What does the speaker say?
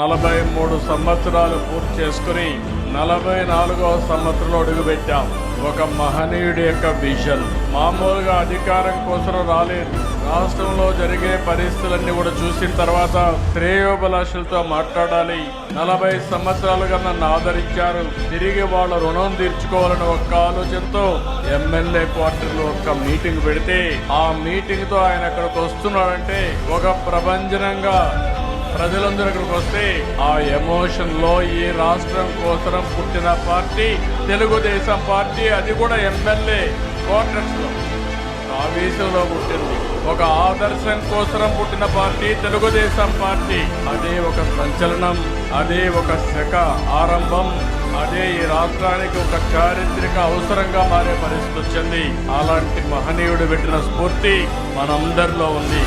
నలభై మూడు సంవత్సరాలు పూర్తి చేసుకుని నలభై నాలుగవ సంవత్సరంలో అడుగుపెట్టాం. ఒక మహనీయుడి యొక్క విజన్. మామూలుగా అధికారం కోసం రాలేదు. రాష్ట్రంలో జరిగే పరిస్థితులన్నీ కూడా చూసిన తర్వాత శ్రేయోభిలాషులతో మాట్లాడాలి. నలభై సంవత్సరాలుగా నన్ను ఆదరించారు. తిరిగి వాళ్ళ రుణం తీర్చుకోవాలని ఒక్క ఆలోచనతో ఎమ్మెల్యే క్వార్టర్లో ఒక మీటింగ్ పెడితే ఆ మీటింగ్తో ఆయన అక్కడికి వస్తున్నాడంటే ఒక ప్రభంజనంగా ప్రజలందరూ ఇక్కడికి వస్తే ఆ ఎమోషన్లో ఈ రాష్ట్రం కోసం పుట్టిన పార్టీ తెలుగుదేశం పార్టీ అది కూడా ఎమ్మెల్యే క్వార్టర్స్లో ఆవేశంలో పుట్టింది. ఒక ఆదర్శం కోసం పుట్టిన పార్టీ తెలుగుదేశం పార్టీ. అదే ఒక సంచలనం అదే ఒక శక ఆరంభం అదే ఈ రాష్ట్రానికి ఒక చారిత్రక అవసరంగా మారే పరిస్థితి వచ్చింది. అలాంటి మహనీయుడు పెట్టిన స్ఫూర్తి మనందరిలో ఉంది.